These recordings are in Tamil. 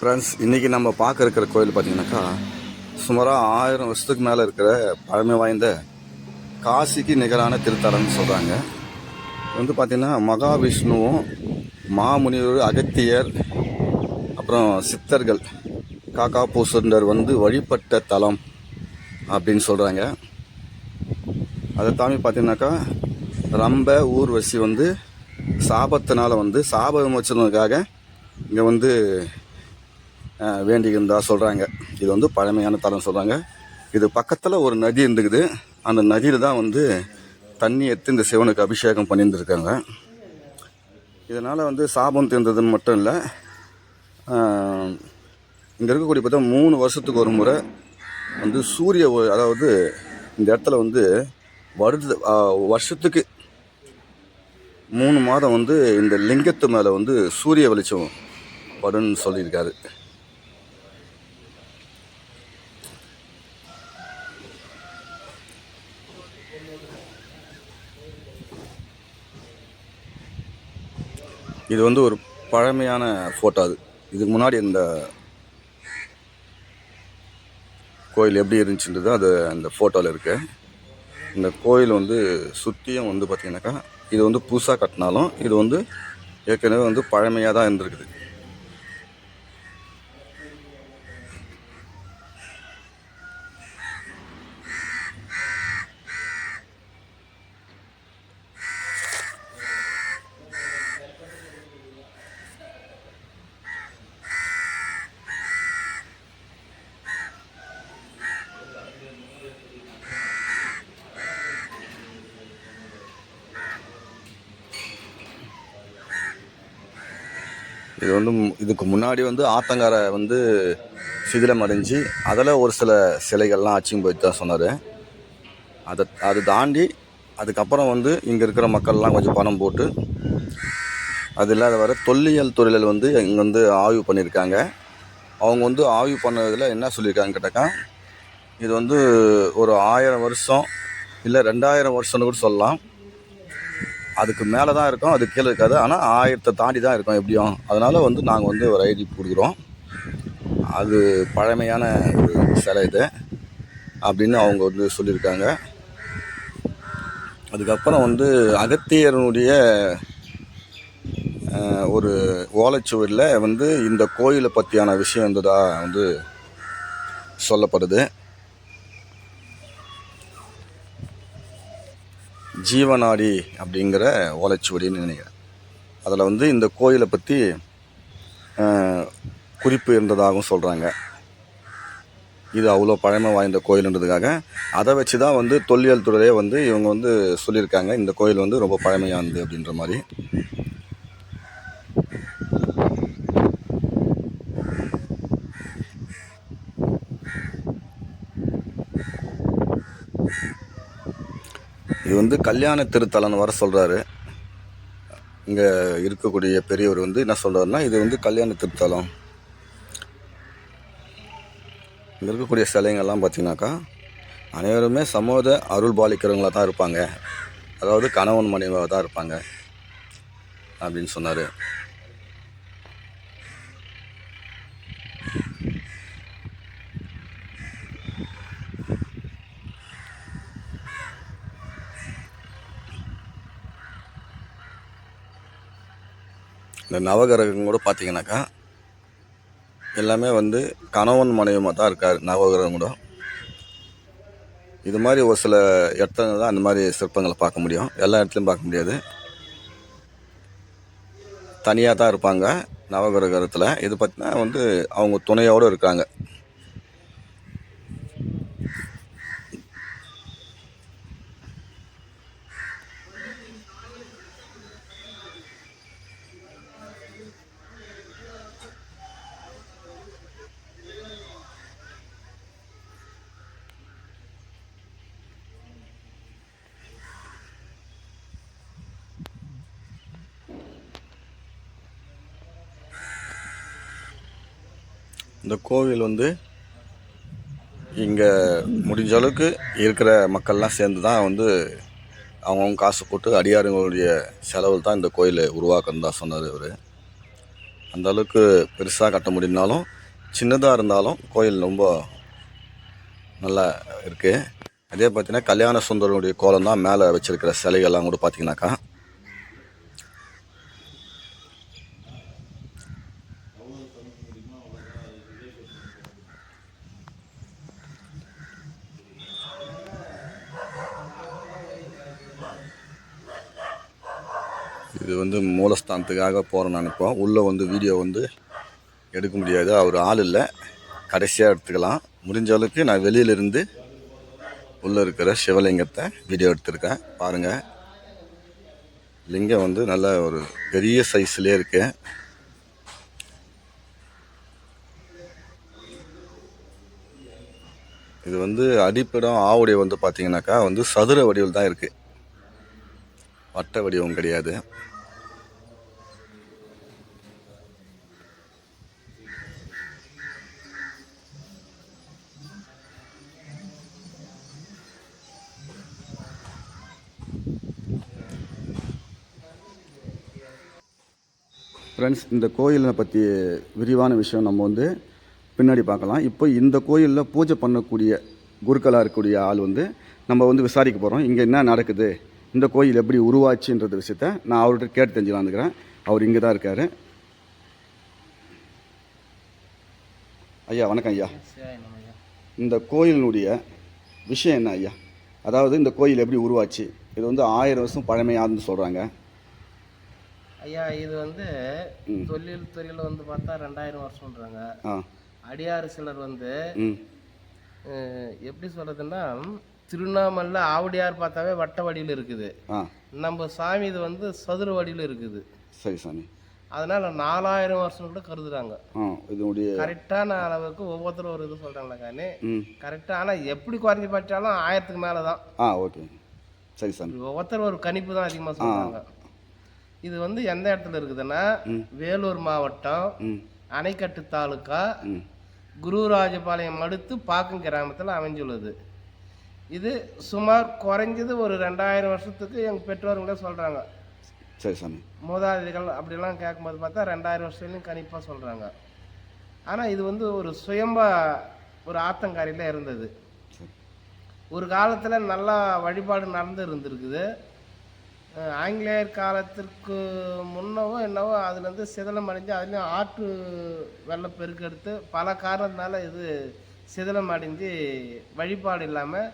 ஃப்ரெண்ட்ஸ் இன்றைக்கி நம்ம பார்க்க இருக்கிற கோயில் பார்த்தீங்கன்னாக்கா சுமாராக ஆயிரம் வருஷத்துக்கு மேலே இருக்கிற பழமை வாய்ந்த காசிக்கு நிகரான திருத்தலம்னு சொல்கிறாங்க வந்து பார்த்திங்கன்னா மகாவிஷ்ணுவும் மாமுனிவர் அகத்தியர் அப்புறம் சித்தர்கள் காக்கா பூசுண்டர் வந்து வழிபட்ட தலம் அப்படின்னு சொல்கிறாங்க அதை தாண்டி பார்த்தீங்கன்னாக்கா ரொம்ப ஊர்வசி வந்து சாபத்தினால் வந்து சாப விமோச்சனத்துக்காக இங்கே வந்து அஹ், வேண்டியிருந்தா சொல்கிறாங்க இது வந்து பழமையான தலம் சொல்கிறாங்க இது பக்கத்தில் ஒரு நதி இருந்துக்குது. அந்த நதியில் தான் வந்து தண்ணி எடுத்து இந்த சிவனுக்கு அபிஷேகம் பண்ணியிருந்துருக்காங்க. இதனால் வந்து சாபம் தீர்ந்ததுன்னு மட்டும் இல்லை இங்கே இருக்கக்கூடிய பார்த்தா மூணு வருஷத்துக்கு ஒரு முறை வந்து சூரிய அதாவது இந்த இடத்துல வந்து வருது வருஷத்துக்கு மூணு மாதம் வந்து இந்த லிங்கத்து மேலே வந்து சூரிய வெளிச்சம் வரும்னு சொல்லியிருக்காரு. இது வந்து ஒரு பழமையான ஃபோட்டோ அது. இதுக்கு முன்னாடி இந்த கோயில் எப்படி இருந்துச்சுன்றது அது அந்த ஃபோட்டோவில் இருக்கு. இந்த கோயில் வந்து சுற்றியும் வந்து பார்த்திங்கனாக்கா இது வந்து புதுசாக கட்டினாலும் இது வந்து ஏற்கனவே வந்து பழமையாக தான் இருந்திருக்குது. இது வந்து இதுக்கு முன்னாடி வந்து ஆத்தங்கரை வந்து சிதிலம் அடைஞ்சு அதில் ஒரு சில சிலைகள்லாம் அச்சிங் போயிட்டு தான் சொன்னார். அதை அது தாண்டி அதுக்கப்புறம் வந்து இங்கே இருக்கிற மக்கள்லாம் கொஞ்சம் பணம் போட்டு அது இல்லாத வர தொல்லியல் துறையில் வந்து இங்கே வந்து ஆய்வு பண்ணியிருக்காங்க. அவங்க வந்து ஆய்வு பண்ணதில் என்ன சொல்லியிருக்காங்க கேட்டாக்கா இது வந்து ஒரு ஆயிரம் வருஷம் இல்லை ரெண்டாயிரம் வருஷம்னு கூட சொல்லலாம். அதுக்கு மேலே தான் இருக்கும் அது கீழே இருக்காது. ஆனால் ஆயிரத்தை தாண்டி தான் இருக்கும் எப்படியும். அதனால் வந்து நாங்கள் வந்து ஒரு ஐடி கொடுக்குறோம் அது பழமையான ஒரு சிலை இது அப்படின்னு அவங்க வந்து சொல்லியிருக்காங்க. அதுக்கப்புறம் வந்து அகத்தியருடைய ஒரு ஓலைச்சுவரில் வந்து இந்த கோயிலை பற்றியான விஷயம் இருந்ததாக வந்து சொல்லப்படுது. ஜீவநாடி அப்படிங்கிற ஓலைச்சுவடின்னு நினைக்கிறேன். அதில் வந்து இந்த கோயிலை பற்றி குறிப்பு இருந்ததாகவும் சொல்கிறாங்க இது அவ்வளோ பழமை வாய்ந்த கோயில்ன்றதுக்காக. அதை வச்சு தான் வந்து தொல்லியல் துறையே வந்து இவங்க வந்து சொல்லியிருக்காங்க இந்த கோயில் வந்து ரொம்ப பழமையானது அப்படின்ற மாதிரி. இது வந்து கல்யாண திருத்தலம்னு வர சொல்கிறாரு இங்கே இருக்கக்கூடிய பெரியவர் வந்து என்ன சொல்கிறாருன்னா இது வந்து கல்யாண திருத்தலம். இங்கே இருக்கக்கூடிய சிலைங்கள்லாம் பார்த்தீங்கன்னாக்கா அனைவருமே சமூக அருள் பாலிக்கிறவங்களாக தான் இருப்பாங்க. அதாவது கணவன் மனைவியாக தான் இருப்பாங்க. அப்படின்னு சொன்னார். இந்த நவகிரகம் கூட பார்த்தீங்கன்னாக்கா எல்லாமே வந்து கணவன் மனைவியமாக தான் இருக்கார் நவகிரகம் கூட. இது மாதிரி ஒரு சில இடத்துல தான் அந்த மாதிரி சிற்பங்களை பார்க்க முடியும். எல்லா இடத்துலையும் பார்க்க முடியாது. தனியாக தான் இருப்பாங்க நவகிரகத்தில். இது பார்த்தீங்கன்னா வந்து அவங்க துணையோடு இருக்காங்க. இந்த கோவில் வந்து இங்கே முடிஞ்ச அளவுக்கு இருக்கிற மக்கள்லாம் சேர்ந்து தான் வந்து அவங்கவுங்க காசு போட்டு அடியாருங்களுடைய செலவில் தான் இந்த கோயிலை உருவாக்குன்னு தான் சொன்னார் அவர் அந்த அளவுக்கு பெருசாக கட்ட முடியும்னாலும் சின்னதாக இருந்தாலும் கோயில் ரொம்ப நல்லா இருக்குது அதே பார்த்தீங்கன்னா கல்யாண சுந்தரனுடைய கோலம் தான் மேலே வச்சுருக்கிற சிலைகள்லாம் கூட பார்த்தீங்கன்னாக்கா இது வந்து மூலஸ்தானத்துக்காக போகிறேன் நான் இப்போ உள்ளே வந்து வீடியோ வந்து எடுக்க முடியாது. அவர் ஆள் இல்லை. கடைசியாக எடுத்துக்கலாம். முடிஞ்ச அளவுக்கு நான் வெளியிலிருந்து உள்ளே இருக்கிற சிவலிங்கத்தை வீடியோ எடுத்திருக்கேன். பாருங்கள் லிங்கம் வந்து நல்ல ஒரு பெரிய சைஸ்லேயே இருக்கு. இது வந்து அடிப்படம் ஆவுடைய வந்து பார்த்தீங்கன்னாக்கா வந்து சதுர வடிவில் தான் இருக்குது வட்ட வடிவம் கிடையாது. ஃப்ரெண்ட்ஸ் இந்த கோயிலை பற்றி விரிவான விஷயம் நம்ம வந்து பின்னாடி பார்க்கலாம். இப்போ இந்த கோயிலில் பூஜை பண்ணக்கூடிய குருக்களாக இருக்கக்கூடிய ஆள் வந்து நம்ம வந்து விசாரிக்க போகிறோம் இங்கே என்ன நடக்குது? இந்த கோயில் எப்படி உருவாச்சுன்ற விஷயத்த நான் அவர்கிட்ட கேட்டு தெரிஞ்சுக்கலான்னுக்கிறேன் அவர் இங்கே தான் இருக்கார். ஐயா வணக்கம் ஐயா. இந்த கோயிலினுடைய விஷயம் என்ன ஐயா? அதாவது இந்த கோயில் எப்படி உருவாச்சு? இது வந்து ஆயிரம் வருஷம் பழமையாதுன்னு சொல்கிறாங்க ஐயா இது வந்து தொழில் துறையில் வந்து பார்த்தா ரெண்டாயிரம் வருஷம்ன்றாங்க அடியாறு சிலர் வந்து எப்படி சொல்றதுன்னா திருவண்ணாமலை ஆவடியார் பார்த்தாவே வட்ட வடிவில் இருக்குது. நம்ம சாமி இது வந்து சதுர வடிவில் இருக்குது. சரி சாமி. அதனால நாலாயிரம் வருஷம் கூட கருதுறாங்க. இதனுடைய கரெக்டான அளவுக்கு ஒவ்வொருத்தரும் ஒரு இது சொல்றாங்களா கானே. ம். கரெக்டாக ஆனால் எப்படி குறைஞ்சி பட்டாலும் ஆயிரத்துக்கு மேலே தான் ஆ ஓகே. சரி சாமி. ஒவ்வொருத்தர் ஒரு கணிப்பு தான் அதிகமாக சொல்றாங்க. இது வந்து எந்த இடத்துல இருக்குதுன்னா வேலூர் மாவட்டம் அணைக்கட்டு தாலுக்கா குருராஜபாளையம் அடுத்து பாக்கம் கிராமத்தில் அமைஞ்சுள்ளது. இது சுமார் குறைஞ்சது ஒரு ரெண்டாயிரம் வருஷத்துக்கு எங்கள் பெற்றோர்களே சொல்கிறாங்க சரி சாமி. மூதாதைகள் அப்படிலாம் கேட்கும்போது பார்த்தா ரெண்டாயிரம் வருஷத்துலையும் கணிப்பாக சொல்கிறாங்க ஆனால் இது வந்து ஒரு சுயம்பா ஒரு ஆத்தங்கரையில் இருந்தது. ஒரு காலத்தில் நல்லா வழிபாடு நடந்து இருந்திருக்குது. ஆங்கிலேயர் காலத்திற்கு முன்னவோ என்னவோ அதுலேருந்து சிதலம் அடைஞ்சு அதுலேயும் ஆற்று வெள்ளம் பெருக்கெடுத்து பல காரணத்தினால இது சிதலம் அடைஞ்சு வழிபாடு இல்லாமல்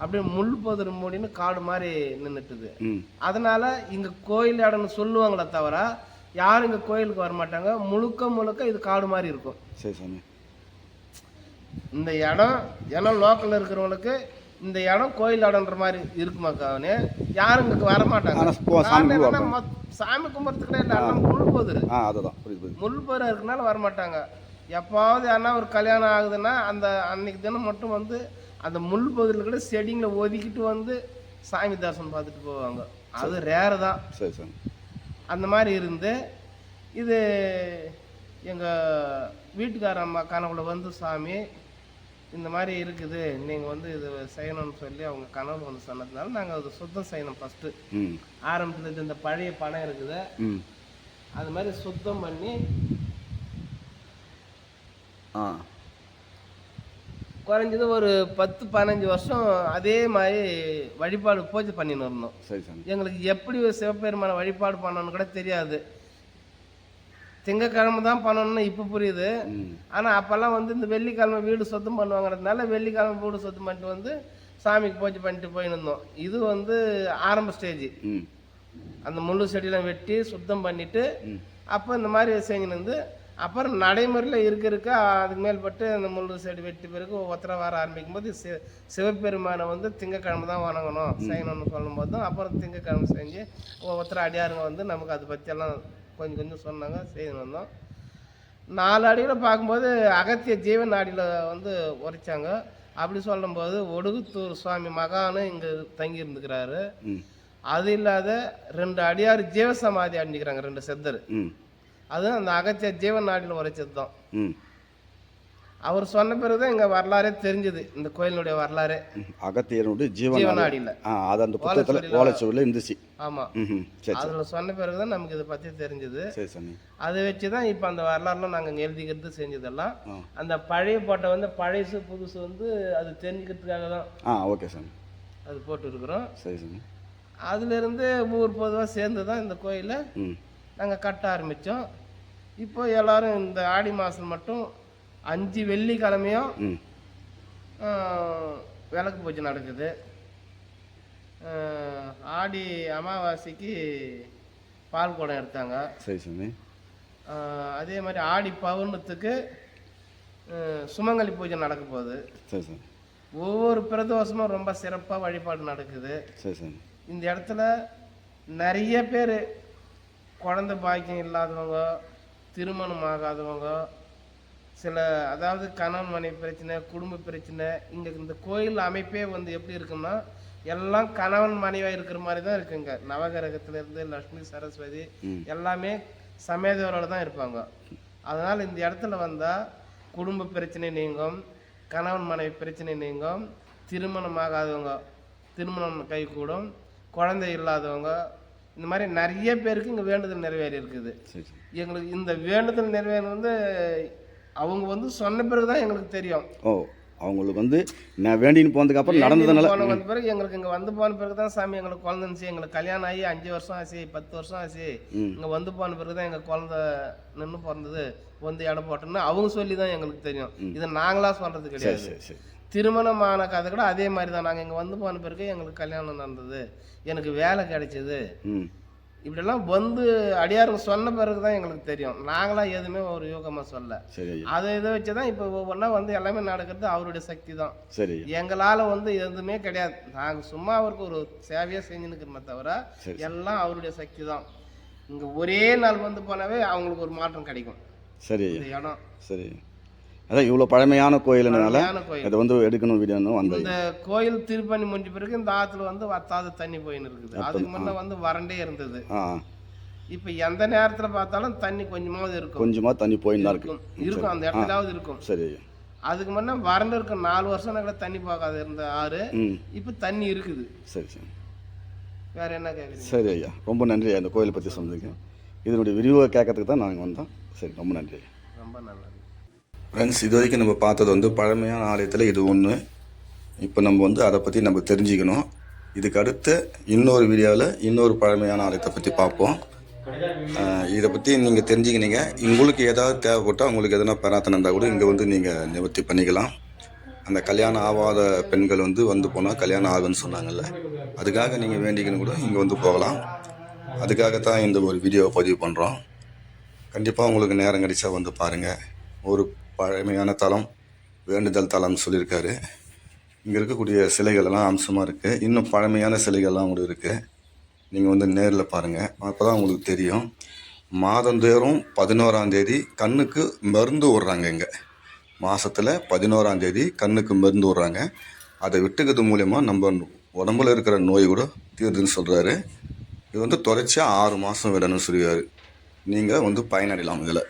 அப்படியே முள் பொதிர் மூடின்னு காடு மாதிரி நின்றுட்டுது அதனால இங்கே கோயில் இடம்னு சொல்லுவாங்களே தவிர யாரும் இங்கே கோயிலுக்கு வர மாட்டாங்க முழுக்க முழுக்க இது காடு மாதிரி இருக்கும். சரி சாமி. இந்த இடம் இடம் லோக்கலில் இருக்கிறவங்களுக்கு இந்த இடம் கோயில் இடம்ன்ற மாதிரி இருக்குமாக்காவனே யாரும் இங்கே வர மாட்டாங்க. சாமி காரணம் கும்பிட என்னன்னா, மொத்- சாமி கும்பிட்றதுக்குனே இல்லை எல்லாம் முள் போகுது ஆ அதுதான் முள் போகிற இருக்கனால வர மாட்டாங்க. எப்பாவது யாருன்னா ஒரு கல்யாணம் ஆகுதுன்னா அந்த அன்னைக்கு தினம் மட்டும் வந்து அந்த முள் பகுதியில் கூட செடிங்களை ஒதுக்கிட்டு வந்து சாமி தரிசனம் பார்த்துட்டு போவாங்க. அது ரேரு தான். சரி அந்த மாதிரி இருந்து இது எங்கள் வீட்டுக்கார அம்மா கனவுல வந்து சாமி இந்த மாதிரி இருக்குது நீங்கள் வந்து இது செய்யணும்னு சொல்லி அவங்க கனவு வந்து சொன்னதுனால நாங்கள் அது சுத்தம் செய்யணும் ஃபஸ்ட்டு ஆரம்பத்தில் இந்த பழைய பணம் இருக்குது. அது மாதிரி சுத்தம் பண்ணி ஆ. குறைஞ்சது ஒரு பத்து பதினஞ்சு வருஷம் அதே மாதிரி வழிபாடு பூஜை பண்ணின்னு இருந்தோம். எங்களுக்கு எப்படி ஒரு சிவபெருமான வழிபாடு பண்ணணும்னு கூட தெரியாது. திங்கக்கிழமை தான் பண்ணணும்னு இப்போ புரியுது. ஆனால் அப்போல்லாம் வந்து இந்த வெள்ளிக்கிழமை வீடு சுத்தம் பண்ணுவாங்கிறதுனால வெள்ளிக்கிழமை வீடு சுத்தம் பண்ணிட்டு வந்து சாமிக்கு பூஜை பண்ணிட்டு போயின்னு இருந்தோம். இது வந்து ஆரம்ப ஸ்டேஜ் அந்த முள்ளு செடியெல்லாம் வெட்டி சுத்தம் பண்ணிட்டு அப்போ இந்த மாதிரி செஞ்சுன்னு வந்து அப்புறம் நடைமுறையில் இருக்க இருக்க அதுக்கு மேல்பட்டு அந்த முள்ளு செடி வெட்டி பிறகு ஒவ்வொருத்தராக வர ஆரம்பிக்கும் போது சி சிவபெருமானை வந்து திங்கக்கிழமை தான் வணங்கணும் செய்யணும்னு சொல்லும்போது தான் அப்புறம் திங்கக்கிழமை செஞ்சு ஒவ்வொருத்தர் அடியாருங்க வந்து நமக்கு அதை பற்றியெல்லாம் கொஞ்சம் கொஞ்சம் சொன்னாங்க செய்து வந்தோம். நாலு அடியில் பார்க்கும்போது அகத்திய ஜீவன் அடியில் வந்து உரைச்சாங்க. அப்படி சொல்லும்போது ஒடுகுத்தூர் சுவாமி மகானு இங்கே தங்கி இருந்துக்கிறாரு. அது இல்லாத ரெண்டு அடியார் ஜீவசமாதி அடைஞ்சிக்கிறாங்க ரெண்டு செத்தர். அதுவும் அந்த அகத்திய ஜீவன் நாடில் உரைச்சது தான் அவர் சொன்ன பிறகு தான் எங்கள் வரலாறே தெரிஞ்சுது. இந்த கோயிலினுடைய வரலாறே. அகத்தியனுடைய ஜீவன் ஜீவனாடியில் அது அந்த புத்தகத்தில் ஓலைச்சுவடியில் இருந்துச்சு. ஆமாம் அதில் சொன்ன பிறகு தான் நமக்கு இதை பற்றி தெரிஞ்சுது. சரி சாமி அதை வச்சு தான் இப்போ அந்த வரலாறுலாம் நாங்கள் எழுதிக்கிறது செஞ்சதெல்லாம். அந்த பழைய பாட்டை வந்து பழசு புதுசு வந்து அது தெரிஞ்சுக்கிறதுக்காக தான் ஆ ஓகே சாமி. அது போட்டுருக்குறோம். சரி சாமி. அதுலேருந்து ஊர் பொதுவாக சேர்ந்து தான் இந்த கோயிலை நாங்கள் கட்ட ஆரம்பித்தோம் இப்போ எல்லாரும் இந்த ஆடி மாதம் மட்டும் அஞ்சு வெள்ளிக்கிழமையும் விளக்கு பூஜை நடக்குது. ஆடி அமாவாசைக்கு பால் குடம் எடுத்தாங்க. சரி சாமி. அதே மாதிரி ஆடி பௌர்ணத்துக்கு சுமங்கலி பூஜை நடக்க போகுது. சரி சாமி. ஒவ்வொரு பிரதோஷமும் ரொம்ப சிறப்பாக வழிபாடு நடக்குது. சரி சாமி. இந்த இடத்துல நிறைய பேர் குழந்தை பாக்கியம் இல்லாதவங்க திருமணம் ஆகாதவங்க சில அதாவது கணவன் மனைவி பிரச்சனை குடும்ப பிரச்சனை இங்கே இந்த கோயில் அமைப்பே வந்து எப்படி இருக்குன்னா எல்லாம் கணவன் மனைவியாக இருக்கிற மாதிரி தான் இருக்குங்க. நவகிரகத்துல இருந்து லக்ஷ்மி சரஸ்வதி. எல்லாமே சமேதவரோட தான் இருப்பாங்க. அதனால் இந்த இடத்துல வந்தால் குடும்ப பிரச்சனை நீங்கும் கணவன் மனைவி பிரச்சனை நீங்கும் திருமணம் ஆகாதவங்க திருமணம் கைகூடும் குழந்தை இல்லாதவங்க இந்த மாதிரி நிறைய பேருக்கு இங்கே வேண்டுதல் நிறைவேறி இருக்குது எங்களுக்கு இந்த வேண்டுதல் நிறைவேற வந்து அவங்க வந்து சொன்ன பிறகு தான் எங்களுக்கு தெரியும். ஓ அவங்களுக்கு வந்து நான் வேண்டின்னு போனதுக்கு அப்புறம் நடந்ததுனால போன பிறகு எங்களுக்கு இங்கே வந்து போன பிறகு தான் சாமி எங்களுக்கு குழந்தைச்சு எங்களுக்கு கல்யாணம் ஆகி அஞ்சு வருஷம் ஆச்சு பத்து வருஷம் ஆச்சு. இங்கே வந்து போன பிறகு தான் எங்கள் குழந்தை நின்று பிறந்தது. வந்து இடம் போட்டோன்னு அவங்க சொல்லி தான் எங்களுக்கு தெரியும். இது நாங்களா சொல்கிறது கிடையாது. திருமணம் ஆன கதை கூட அதே மாதிரி தான் நாங்கள் இங்கே வந்து போன பிறகு எங்களுக்கு கல்யாணம் நடந்தது. எனக்கு வேலை கிடைச்சது. இப்படிலாம் வந்து அடியாருங்க சொன்ன பிறகு தான் எங்களுக்கு தெரியும். நாங்களாம் எதுவுமே ஒரு யோகமாக சொல்ல அதை இதை வச்சு தான் இப்போ ஒவ்வொன்றா வந்து எல்லாமே நடக்கிறது அவருடைய சக்தி தான். சரி எங்களால் வந்து எதுவுமே கிடையாது. நாங்கள் சும்மா அவருக்கு ஒரு சேவையாக செஞ்சுன்னுக்கிறோமே தவிர. எல்லாம் அவருடைய சக்தி தான். இங்கே ஒரே நாள் வந்து போனாவே அவங்களுக்கு ஒரு மாற்றம் கிடைக்கும். சரி இடம். சரி அதான் இவ்வளோ பழமையான கோயிலுனால இதை வந்து எடுக்கணும் வீடியோன்னு வந்தேன் இந்த கோயில் திருப்பணி முடிஞ்ச பிறகு இந்த ஆற்றுல வந்து வத்தாத தண்ணி போயின்னு இருக்குது. அதுக்கு முன்ன வந்து வறண்டே இருந்தது. இப்போ எந்த நேரத்தில் பார்த்தாலும் தண்ணி கொஞ்சமாவது இருக்கும். கொஞ்சமாக தண்ணி போயின்னு இருக்கும். இருக்கும். அந்த இடத்துலாவது இருக்கும். சரி. அதுக்கு முன்ன வறண்டு இருக்கும் நாலு வருஷம் கூட தண்ணி பார்க்காத இருந்த ஆறு இப்போ தண்ணி இருக்குது. சரி சரி. வேற என்ன கேட்குறீங்க சரி ஐயா. ரொம்ப நன்றி இந்த கோயிலை பற்றி சொன்னதுக்கு. இதனுடைய விரிவாக கேட்கறதுக்கு தான் நாங்கள் வந்தோம். சரி ரொம்ப நன்றி ரொம்ப நல்லது. ஃப்ரெண்ட்ஸ் இது வரைக்கும் நம்ம பார்த்தது வந்து பழமையான ஆலயத்தில் இது ஒன்று இப்போ நம்ம வந்து அதை பற்றி நம்ம தெரிஞ்சுக்கணும். இதுக்கு அடுத்து இன்னொரு வீடியோவில் இன்னொரு பழமையான ஆலயத்தை பற்றி பார்ப்போம். இதை பற்றி நீங்கள் தெரிஞ்சுக்கினீங்க. உங்களுக்கு ஏதாவது தேவைப்பட்டால் உங்களுக்கு எதனா பிரார்த்தனை இருந்தால் கூட இங்கே வந்து நீங்கள் நிவர்த்தி பண்ணிக்கலாம். அந்த கல்யாணம் ஆகாத பெண்கள் வந்து வந்து போனால் கல்யாணம் ஆகுன்னு சொன்னாங்கல்ல. அதுக்காக நீங்கள் வேண்டிக்கணும் கூட இங்கே வந்து போகலாம். அதுக்காகத்தான் இந்த ஒரு வீடியோவை பதிவு பண்ணுறோம் கண்டிப்பாக உங்களுக்கு நேரம் கிடைச்சா வந்து பாருங்கள் ஒரு பழமையான தலம் வேண்டுதல் தலம்னு சொல்லியிருக்காரு. இங்கே இருக்கக்கூடிய சிலைகளெல்லாம் அம்சமாக இருக்குது இன்னும் பழமையான சிலைகள்லாம் கூட இருக்குது நீங்கள் வந்து நேரில் பாருங்கள் அப்போ தான் உங்களுக்கு தெரியும். மாதந்தோறும் பதினோராந்தேதி கண்ணுக்கு மருந்து விடுறாங்க இங்கே. மாதத்தில் பதினோராந்தேதி கண்ணுக்கு மருந்து விடுறாங்க அதை விட்டுக்கிறது மூலயமா நம்ம உடம்புல இருக்கிற நோய் கூட தீருதுன்னு சொல்கிறாரு இது வந்து தொடர்ச்சியாக ஆறு மாதம் விடணும்னு சொல்லுவார் நீங்கள் வந்து பயனடையலாம் இதில்.